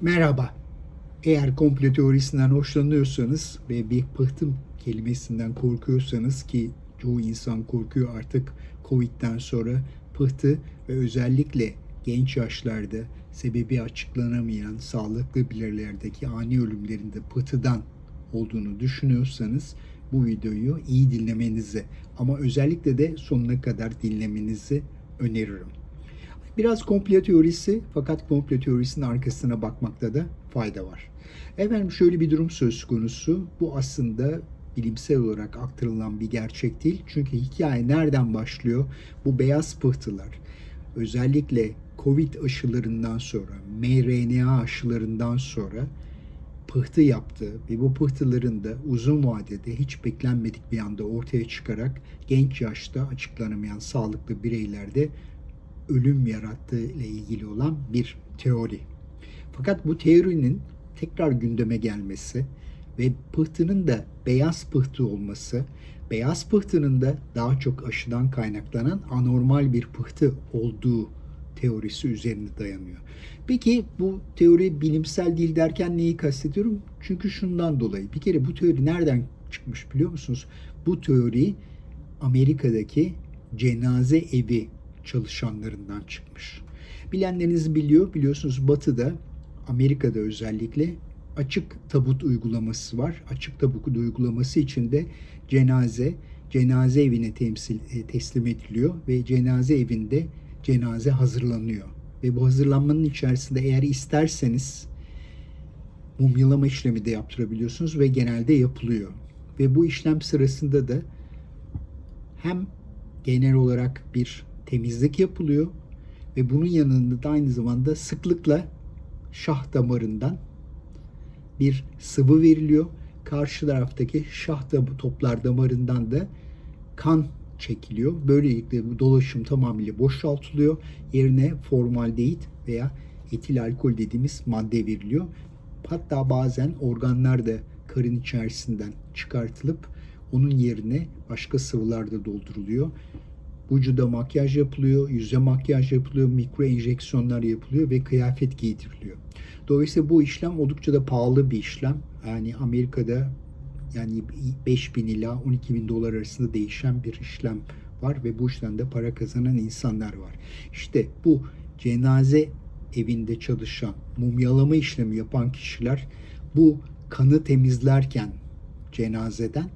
Merhaba. Eğer komplo teorisinden hoşlanıyorsanız ve bir pıhtım kelimesinden korkuyorsanız ki çoğu insan korkuyor artık Covid'den sonra pıhtı ve özellikle genç yaşlarda sebebi açıklanamayan sağlıklı bireylerdeki ani ölümlerinde pıhtıdan olduğunu düşünüyorsanız bu videoyu iyi dinlemenizi ama özellikle de sonuna kadar dinlemenizi öneririm. Biraz komplo teorisi fakat komplo teorisinin arkasına bakmakta da fayda var. Efendim şöyle bir durum söz konusu. Bu aslında bilimsel olarak aktarılan bir gerçek değil. Çünkü hikaye nereden başlıyor? Bu beyaz pıhtılar özellikle Covid aşılarından sonra, mRNA aşılarından sonra pıhtı yaptı ve bu pıhtıların da uzun vadede hiç beklenmedik bir anda ortaya çıkarak genç yaşta açıklanamayan sağlıklı bireylerde ölüm yarattığı ile ilgili olan bir teori. Fakat bu teorinin tekrar gündeme gelmesi ve pıhtının da beyaz pıhtı olması, beyaz pıhtının da daha çok aşıdan kaynaklanan anormal bir pıhtı olduğu teorisi üzerine dayanıyor. Peki bu teori bilimsel değil derken neyi kastediyorum? Çünkü şundan dolayı. Bir kere bu teori nereden çıkmış biliyor musunuz? Bu teori Amerika'daki cenaze evi çalışanlarından çıkmış. Bilenleriniz biliyor. Biliyorsunuz Batı'da, Amerika'da özellikle açık tabut uygulaması var. Açık tabut uygulaması içinde cenaze cenaze evine temsil e, teslim ediliyor ve cenaze evinde cenaze hazırlanıyor. Ve bu hazırlanmanın içerisinde eğer isterseniz mumyalama işlemi de yaptırabiliyorsunuz ve genelde yapılıyor. Ve bu işlem sırasında da hem genel olarak bir temizlik yapılıyor ve bunun yanında da aynı zamanda sıklıkla şah damarından bir sıvı veriliyor. Karşı taraftaki şah da toplar damarından da kan çekiliyor. Böylelikle bu dolaşım tamamıyla boşaltılıyor. Yerine formaldehit veya etil alkol dediğimiz madde veriliyor. Hatta bazen organlar da karın içerisinden çıkartılıp onun yerine başka sıvılar da dolduruluyor. Vücuda makyaj yapılıyor, yüze makyaj yapılıyor, mikro enjeksiyonlar yapılıyor ve kıyafet giydiriliyor. Dolayısıyla bu işlem oldukça da pahalı bir işlem. Yani Amerika'da yani 5 bin ila 12 bin dolar arasında değişen bir işlem var ve bu işlemde para kazanan insanlar var. İşte bu cenaze evinde çalışan, mumyalama işlemi yapan kişiler bu kanı temizlerken cenazeden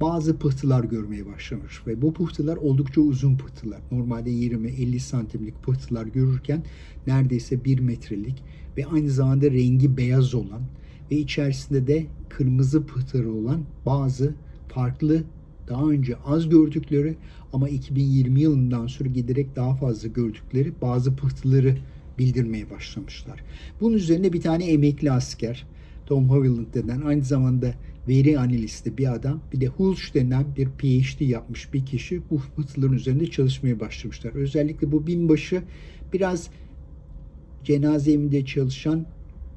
bazı pıhtılar görmeye başlamış ve bu pıhtılar oldukça uzun pıhtılar. Normalde 20-50 santimlik pıhtılar görürken neredeyse 1 metrelik ve aynı zamanda rengi beyaz olan ve içerisinde de kırmızı pıhtıları olan bazı farklı daha önce az gördükleri ama 2020 yılından sonra giderek daha fazla gördükleri bazı pıhtıları bildirmeye başlamışlar. Bunun üzerine bir tane emekli asker Tom Haviland denen aynı zamanda veri analisti bir adam bir de Hulsh denen bir PhD yapmış bir kişi bu pıhtıların üzerinde çalışmaya başlamışlar. Özellikle bu binbaşı biraz cenaze evinde çalışan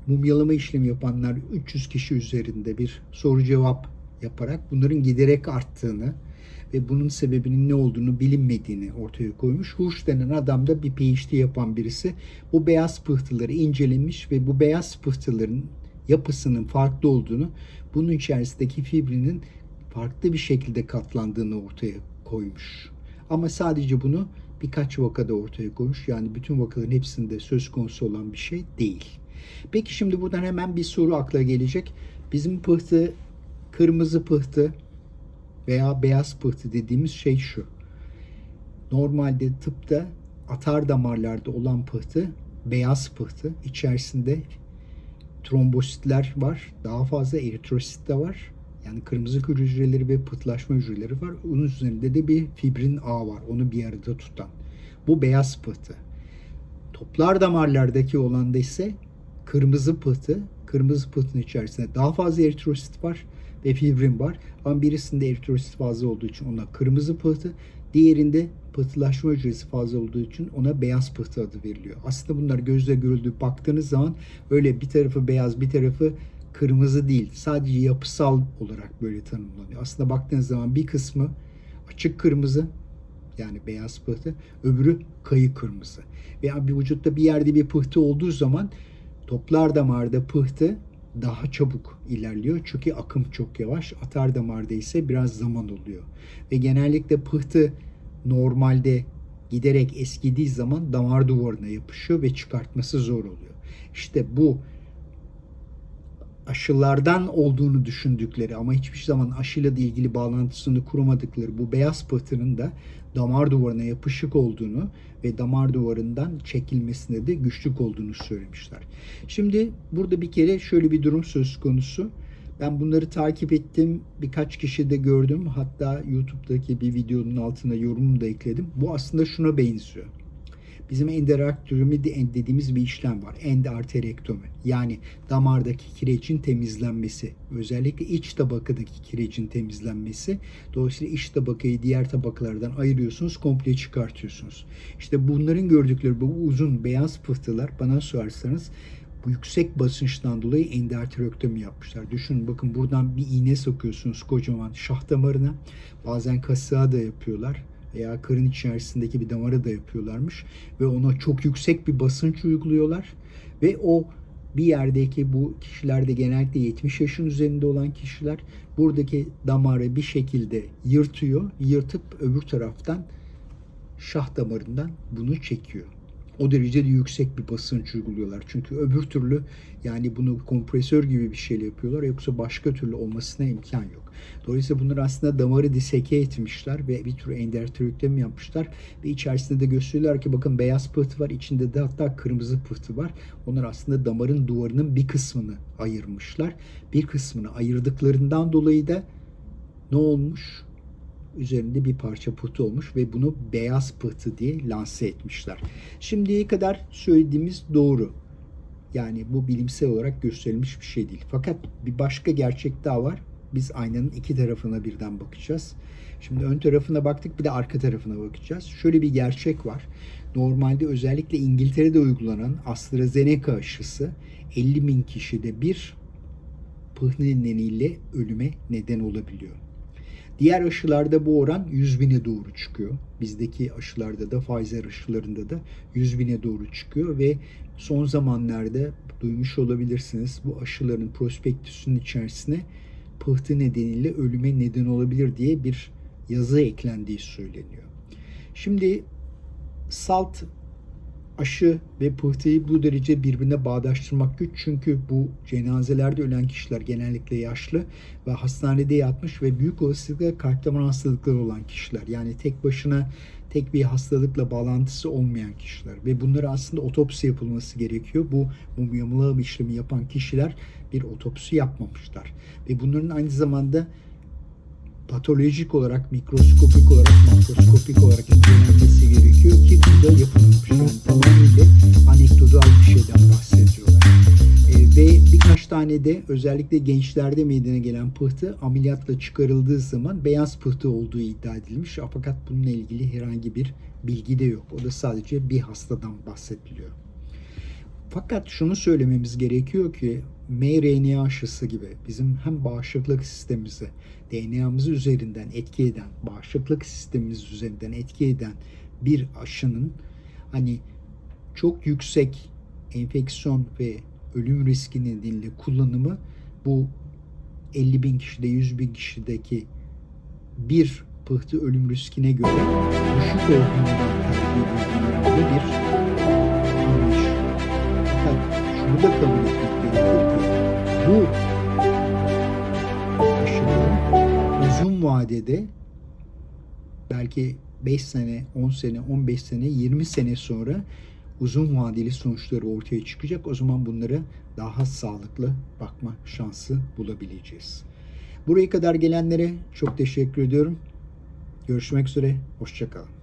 mumyalama işlemi yapanlar 300 kişi üzerinde bir soru cevap yaparak bunların giderek arttığını ve bunun sebebinin ne olduğunu bilinmediğini ortaya koymuş. Huş denen adam da bir PhD yapan birisi bu beyaz pıhtıları incelemiş ve bu beyaz pıhtıların yapısının farklı olduğunu, bunun içerisindeki fibrinin farklı bir şekilde katlandığını ortaya koymuş. Ama sadece bunu birkaç vakada ortaya koymuş. Yani bütün vakaların hepsinde söz konusu olan bir şey değil. Peki şimdi buradan hemen bir soru akla gelecek. Bizim pıhtı, kırmızı pıhtı veya beyaz pıhtı dediğimiz şey şu. Normalde tıpta atar damarlarda olan pıhtı beyaz pıhtı. İçerisinde trombositler var. Daha fazla eritrosit de var. Yani kırmızı kür hücreleri ve pıhtılaşma hücreleri var. Onun üzerinde de bir fibrin ağ var. Onu bir arada tutan. Bu beyaz pıhtı. Toplar damarlardaki olan da ise kırmızı pıhtı. Kırmızı pıhtının içerisinde daha fazla eritrosit var ve fibrin var. Ama birisinde eritrosit fazla olduğu için ona kırmızı pıhtı, diğerinde pıhtılaşma hücresi fazla olduğu için ona beyaz pıhtı adı veriliyor. Aslında bunlar gözle görüldüğü baktığınız zaman öyle bir tarafı beyaz bir tarafı kırmızı değil. Sadece yapısal olarak böyle tanımlanıyor. Aslında baktığınız zaman bir kısmı açık kırmızı yani beyaz pıhtı, öbürü kayı kırmızı. Veya bir vücutta bir yerde bir pıhtı olduğu zaman Toplar damarda pıhtı daha çabuk ilerliyor çünkü akım çok yavaş. Atar damarda ise biraz zaman oluyor. Ve genellikle pıhtı normalde giderek eskidiği zaman damar duvarına yapışıyor ve çıkartması zor oluyor. İşte bu aşılardan olduğunu düşündükleri ama hiçbir zaman aşıyla da ilgili bağlantısını kuramadıkları bu beyaz pıhtının da damar duvarına yapışık olduğunu ve damar duvarından çekilmesinde de güçlük olduğunu söylemişler. Şimdi burada bir kere şöyle bir durum söz konusu. Ben bunları takip ettim. Birkaç kişi de gördüm. Hatta YouTube'daki bir videonun altına yorumumu da ekledim. Bu aslında şuna benziyor. Bizim endarterektomi dediğimiz bir işlem var. Endarterektomi. Yani damardaki kirecin temizlenmesi. Özellikle iç tabakadaki kirecin temizlenmesi. Dolayısıyla iç tabakayı diğer tabakalardan ayırıyorsunuz, komple çıkartıyorsunuz. İşte bunların gördükleri bu uzun beyaz pıhtılar bana sorarsanız bu yüksek basınçtan dolayı endarterektomi yapmışlar. Düşünün bakın buradan bir iğne sokuyorsunuz kocaman şah damarına. Bazen kasığa da yapıyorlar veya karın içerisindeki bir damara da yapıyorlarmış ve ona çok yüksek bir basınç uyguluyorlar ve o bir yerdeki bu kişilerde genellikle 70 yaşın üzerinde olan kişiler buradaki damarı bir şekilde yırtıyor. Yırtıp öbür taraftan şah damarından bunu çekiyor. O derecede yüksek bir basınç uyguluyorlar. Çünkü öbür türlü yani bunu kompresör gibi bir şeyle yapıyorlar. Yoksa başka türlü olmasına imkan yok. Dolayısıyla bunlar aslında damarı diseke etmişler ve bir tür endarterektomi yapmışlar. Ve içerisinde de gösteriyorlar ki bakın beyaz pıhtı var. içinde de hatta kırmızı pıhtı var. Onlar aslında damarın duvarının bir kısmını ayırmışlar. Bir kısmını ayırdıklarından dolayı da ne olmuş? Üzerinde bir parça pıhtı olmuş ve bunu beyaz pıhtı diye lanse etmişler. Şimdiye kadar söylediğimiz doğru. Yani bu bilimsel olarak gösterilmiş bir şey değil. Fakat bir başka gerçek daha var. Biz aynanın iki tarafına birden bakacağız. Şimdi ön tarafına baktık bir de arka tarafına bakacağız. Şöyle bir gerçek var. Normalde özellikle İngiltere'de uygulanan AstraZeneca aşısı 50 bin kişide bir pıhtı nedeniyle ölüme neden olabiliyor. Diğer aşılarda bu oran 100 bine doğru çıkıyor. Bizdeki aşılarda da Pfizer aşılarında da 100 bine doğru çıkıyor ve son zamanlarda duymuş olabilirsiniz bu aşıların prospektüsünün içerisine pıhtı nedeniyle ölüme neden olabilir diye bir yazı eklendiği söyleniyor. Şimdi salt aşı ve pıhtıyı bu derece birbirine bağdaştırmak güç. Çünkü bu cenazelerde ölen kişiler genellikle yaşlı ve hastanede yatmış ve büyük olasılıkla kalp damar hastalıkları olan kişiler. Yani tek başına tek bir hastalıkla bağlantısı olmayan kişiler ve bunlara aslında otopsi yapılması gerekiyor. Bu mumyalama işlemi yapan kişiler bir otopsi yapmamışlar ve bunların aynı zamanda patolojik olarak, mikroskopik olarak, makroskopik olarak incelenmesi gerekiyor ki bu da yapılmamış. Yani tamamıyla anekdotal bir şeyden bahsediyorlar. E, ve birkaç tane de özellikle gençlerde meydana gelen pıhtı ameliyatla çıkarıldığı zaman beyaz pıhtı olduğu iddia edilmiş. Fakat bununla ilgili herhangi bir bilgi de yok. O da sadece bir hastadan bahsediliyor. Fakat şunu söylememiz gerekiyor ki mRNA aşısı gibi bizim hem bağışıklık sistemimizi DNA'mızı üzerinden etki eden, bağışıklık sistemimiz üzerinden etki eden bir aşının hani çok yüksek enfeksiyon ve ölüm riski nedeniyle kullanımı bu 50 bin kişide 100 bin kişideki bir pıhtı ölüm riskine göre düşük olduğundan tercih edildiğinde bir. Fakat şunu da kabul etmek gerekir ki bu aşının uzun vadede belki 5 sene, 10 sene, 15 sene, 20 sene sonra uzun vadeli sonuçları ortaya çıkacak. O zaman bunlara daha sağlıklı bakma şansı bulabileceğiz. Buraya kadar gelenlere çok teşekkür ediyorum. Görüşmek üzere, hoşçakalın.